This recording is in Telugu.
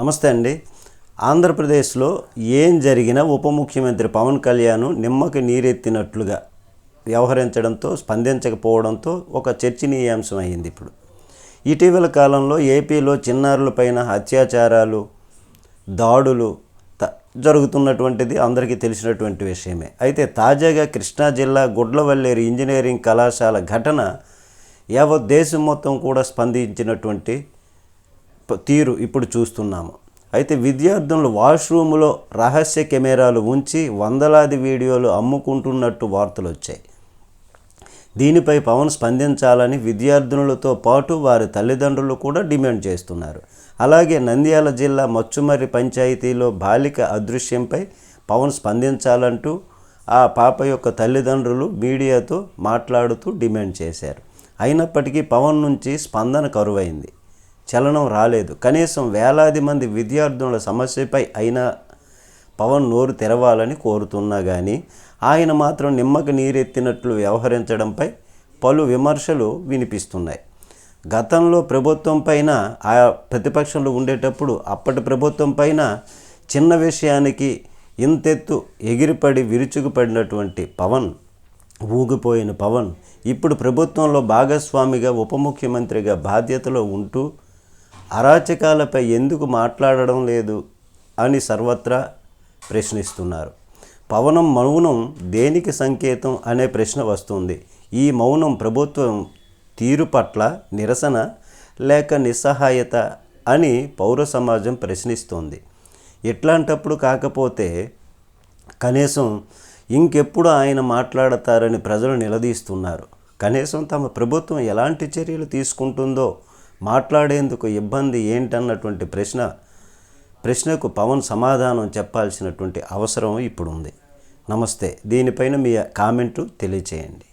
నమస్తే అండి. ఆంధ్రప్రదేశ్లో ఏం జరిగినా ఉప ముఖ్యమంత్రి పవన్ కళ్యాణ్ నిమ్మకి నీరెత్తినట్లుగా వ్యవహరించడంతో స్పందించకపోవడంతో ఒక చర్చనీయాంశం అయింది ఇప్పుడు. ఇటీవల కాలంలో ఏపీలో చిన్నారులపైన అత్యాచారాలు దాడులు జరుగుతున్నటువంటిది అందరికీ తెలిసినటువంటి విషయమే. అయితే తాజాగా కృష్ణా జిల్లా గుడ్లవల్లేరు ఇంజనీరింగ్ కళాశాల ఘటన యావత్ దేశం మొత్తం కూడా స్పందించినటువంటి తీరు ఇప్పుడు చూస్తున్నాము. అయితే విద్యార్థులు వాష్రూమ్లో రహస్య కెమెరాలు ఉంచి వందలాది వీడియోలు అమ్ముకుంటున్నట్టు వార్తలు వచ్చాయి దీనిపై పవన్ స్పందించాలని విద్యార్థినులతో పాటు వారి తల్లిదండ్రులు కూడా డిమాండ్ చేస్తున్నారు. అలాగే నంద్యాల జిల్లా మచ్చుమర్రి పంచాయతీలో బాలిక అదృశ్యంపై పవన్ స్పందించాలంటూ ఆ పాప యొక్క తల్లిదండ్రులు మీడియాతో మాట్లాడుతూ డిమాండ్ చేశారు. అయినప్పటికీ పవన్ నుంచి స్పందన కరువైంది. చలనం రాలేదు. కనీసం వేలాది మంది విద్యార్థుల సమస్యపై అయినా పవన్ నోరు తెరవాలని కోరుతున్నా కానీ ఆయన మాత్రం నిమ్మకి నీరెత్తినట్లు వ్యవహరించడంపై పలు విమర్శలు వినిపిస్తున్నాయి. గతంలో ప్రభుత్వం పైన ఆ ప్రతిపక్షంలో ఉండేటప్పుడు అప్పటి ప్రభుత్వం పైన చిన్న విషయానికి ఇంతెత్తు ఎగిరిపడి విరుచుకుపడినటువంటి పవన్ ఊగిపోయిన పవన్ ఇప్పుడు ప్రభుత్వంలో భాగస్వామిగా ఉప ముఖ్యమంత్రిగా బాధ్యతలో ఉంటూ అరాచకాలపై ఎందుకు మాట్లాడడం లేదు అని సర్వత్రా ప్రశ్నిస్తున్నారు. పవనం మౌనం దేనికి సంకేతం అనే ప్రశ్న వస్తుంది. ఈ మౌనం ప్రభుత్వం తీరు పట్ల నిరసన లేక నిస్సహాయత అని పౌర సమాజం ప్రశ్నిస్తోంది. ఇట్లాంటప్పుడు కాకపోతే కనీసం ఇంకెప్పుడు ఆయన మాట్లాడతారని ప్రజలు నిలదీస్తున్నారు. కనీసం తమ ప్రభుత్వం ఎలాంటి చర్యలు తీసుకుంటుందో మాట్లాడేందుకు ఇబ్బంది ఏంటన్నటువంటి ప్రశ్న ప్రశ్నకు పవన్ సమాధానం చెప్పాల్సినటువంటి అవసరం ఇప్పుడు ఉంది నమస్తే దీనిపైన మీ కామెంటు తెలియచేయండి.